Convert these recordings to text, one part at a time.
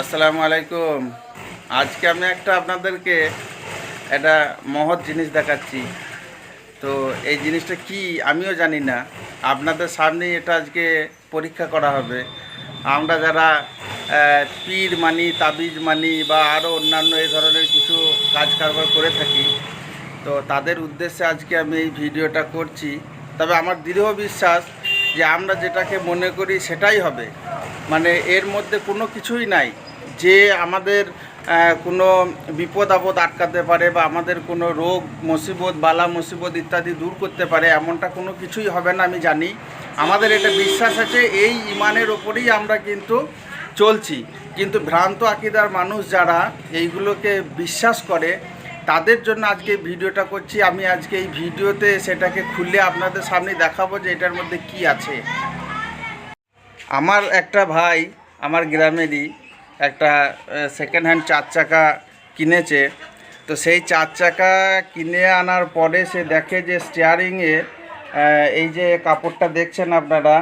আসসালামু আলাইকুম। আজকে আমি একটা আপনাদেরকে একটা মহৎ জিনিস দেখাচ্ছি। তো এই জিনিসটা কি আমিও জানি না। আপনাদের সামনেই এটা আজকে পরীক্ষা করা হবে। আমরা যারা পীর মানি, তাবিজ মানি বা আরও অন্যান্য এই ধরনের কিছু কাজ কারবার করে থাকি, তো তাদের উদ্দেশ্যে আজকে আমি এই ভিডিওটা করছি। তবে আমার দৃঢ় বিশ্বাস যে আমরা যেটাকে মনে করি সেটাই হবে। মানে এর মধ্যে কোনো কিছুই নাই। যে আমাদের কোনো বিপদ আপদ আটকাতে পারে বা আমাদের কোনো রোগ, মুসিবত, বালা মুসিবত ইত্যাদি দূর করতে পারে, এমনটা কোনো কিছুই হবে না আমি জানি। আমাদের এটা বিশ্বাস আছে, এই ইমানের ওপরেই আমরা কিন্তু চলছি। কিন্তু ভ্রান্ত আকিদার মানুষ যারা এইগুলোকে বিশ্বাস করে, তাদের জন্য আজকে ভিডিওটা করছি। আমি আজকে এই ভিডিওতে সেটাকে খুলে আপনাদের সামনে দেখাবো যে এটার মধ্যে কি আছে। আমার একটা ভাই, আমার গ্রামেরই একটা সেকেন্ড হ্যান্ড চার চাকা কিনেছে। তো সেই চার চাকা কিনে আনার পরে সে দেখে যে স্টিয়ারিংয়ে এই যে কাপড়টা দেখছেন আপনারা,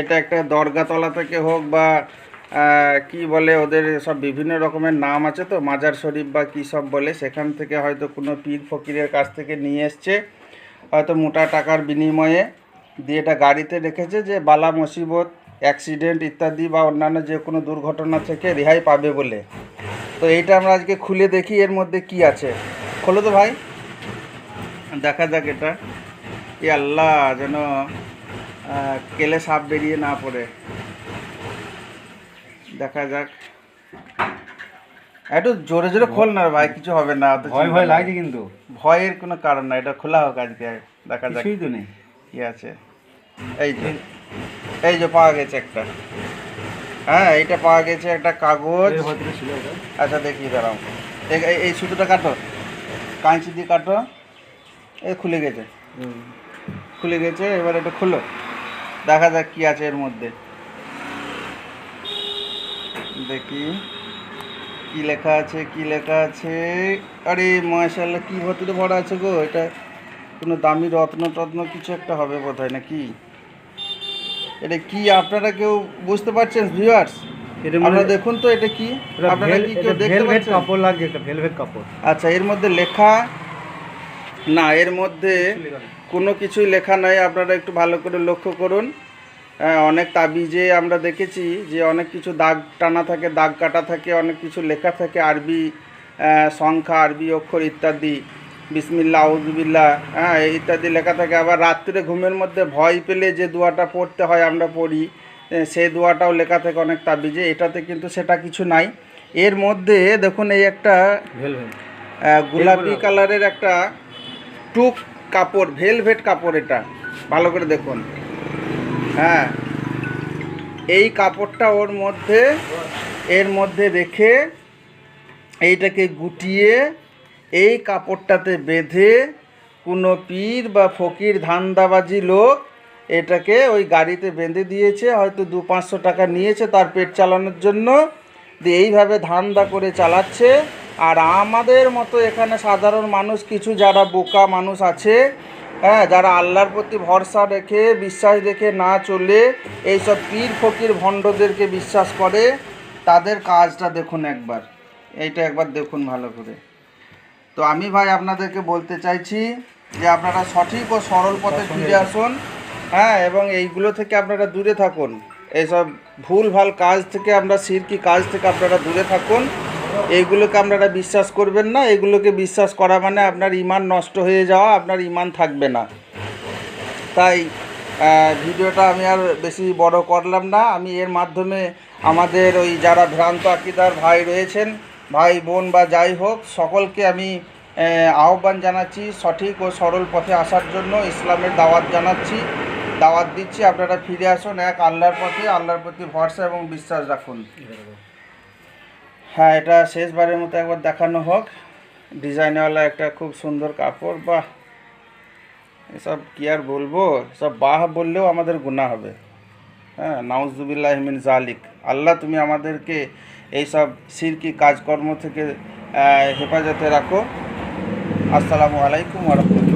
এটা একটা দরগাতলা থেকে হোক বা কি বলে ওদের সব বিভিন্ন রকমের নাম আছে তো, মাজার শরীফ বা কী সব বলে, সেখান থেকে হয়তো কোনো পীর ফকিরের কাছ থেকে নিয়ে এসছে। হয়তো মোটা টাকার বিনিময়ে দিয়ে এটা গাড়িতে রেখেছে যে বালা মুসিবত অ্যাক্সিডেন্ট ইত্যাদি বা অন্যান্য যে কোনো দুর্ঘটনা থেকে রেহাই পাবে বলে। তো এইটা আমরা আজকে খুলে দেখি এর মধ্যে কি আছে। খোলো তো ভাই। দেখা যাক এটা। এ আল্লাহ যেন কেলে সাপ বেরিয়ে না পড়ে। দেখা যাক। একটু জোরে জোরে খোল না ভাই কিছু হবে না ভয় ভয়। লাগছে কিন্তু। ভয়ের কোনো কারণ না এটা খোলা হোক আজকে দেখা যাক। কিছুই তো নেই। কি আছে? এই যে এই যে পাওয়া গেছে একটা। হ্যাঁ এইটা পাওয়া গেছে একটা কাগজ। আচ্ছা দেখি দাঁড়াও। এই- সুতোটা কাটো। কাঁচি দিয়ে কাটো। এই খুলে গেছে। খুলে গেছে এবার এটা খুলো। দেখা যাক কি আছে এর মধ্যে। দেখি। কি লেখা আছে কি লেখা আছে? আরে মাশাল্লাহ কি ভেতরে ভরা আছে গো? এটা কোনো দামি রত্ন টত্ন কিছু একটা হবে বোধ হয় নাকি? এটা কি আপনারা কেউ বুঝতে পারছেন ভিউয়ার্স আপনারা দেখুন তো এটা কি? আপনারা কি এটা কেউ দেখতে পাচ্ছেন? কাপড় লাগছে একটা ভেলভেট কাপড়। আচ্ছা এর মধ্যে লেখা না এর মধ্যে কোনো কিছুই লেখা নাই আপনারা একটু ভালো করে লক্ষ্য করুন। হ্যাঁ, অনেক তাবিজে আমরা দেখেছি যে অনেক কিছু দাগ টানা থাকে দাগ কাটা থাকে অনেক কিছু লেখা থাকে আরবি সংখ্যা আরবি অক্ষর ইত্যাদি। বিসমিল্লা আউজবিল্লা হ্যাঁ ইত্যাদি লেখা থাকে। আবার রাত্রে ঘুমের মধ্যে ভয় পেলে যে দোয়াটা পড়তে হয় আমরা পড়ি সেই দোয়াটাও লেখা থাকে অনেক তাবিজে। এটাতে কিন্তু সেটা কিছু নাই। এর মধ্যে দেখুন এই একটা গোলাপি কালারের একটা টুক কাপড় ভেলভেট কাপড় এটা। ভালো করে দেখুন। হ্যাঁ এই কাপড়টা ওর মধ্যে এর মধ্যে রেখে এইটাকে গুটিয়ে এই কাপড়টাতে বেঁধে কোনো পীর বা ফকির ধান্দাবাজি লোক এটাকে ওই গাড়িতে বেঁধে দিয়েছে, হয়তো দু পাঁচশো টাকা নিয়েছে তার পেট চালানোর জন্য। দিয়ে এইভাবে ধান্দা করে চালাচ্ছে। আর আমাদের মতো এখানে সাধারণ মানুষ, কিছু যারা বোকা মানুষ আছে হ্যাঁ যারা আল্লাহর প্রতি ভরসা রেখে, বিশ্বাস রেখে না চলে এইসব পীর, ফকির, ভণ্ডদেরকে বিশ্বাস করে, তাদের কাজটা দেখুন একবার। এইটা একবার দেখুন ভালো করে। তো আমি ভাই আপনাদেরকে বলতে চাইছি যে আপনারা সঠিক ও সরল পথে ফিরে আসুন। হ্যাঁ এবং এইগুলো থেকে আপনারা দূরে থাকুন। এইসব ভুল ভালো কাজ থেকে আমরা সিরকি কাজ থেকে আপনারা দূরে থাকুন। এইগুলোকে আপনারা বিশ্বাস করবেন না। এগুলোকে বিশ্বাস করা মানে আপনার ইমান নষ্ট হয়ে যাওয়া আপনার ইমান থাকবে না। তাই ভিডিওটা আমি আর বেশি বড় করলাম না। আমি এর মাধ্যমে আমাদের ওই যারা ভ্রান্ত আকিদার ভাই রয়েছেন ভাই, বোন বা যাই হোক, সকলকে আমি আহ্বান জানাচ্ছি সঠিক ও সরল পথে আসার জন্য। ইসলামের দাওয়াত জানাচ্ছি। দাওয়াত দিচ্ছি, আপনারা ফিরে আসুন এক আল্লাহর পথে। আল্লাহর প্রতি ভরসা এবং বিশ্বাস রাখুন। হ্যাঁ এটা শেষবারের মতো একবার দেখানো হোক। ডিজাইনওয়ালা একটা খুব সুন্দর কাপড় বা এসব কি আর বলব? সব বাহ বললেও আমাদের গুণা হবে। হ্যাঁ নাউজুবিল্লাহ মিন জালিক আল্লাহ, তুমি আমাদেরকে এইসব সিরকি কাজকর্ম থেকে হেফাজতে রাখো। আসসালামু আলাইকুম ওরহমতুল্লাহ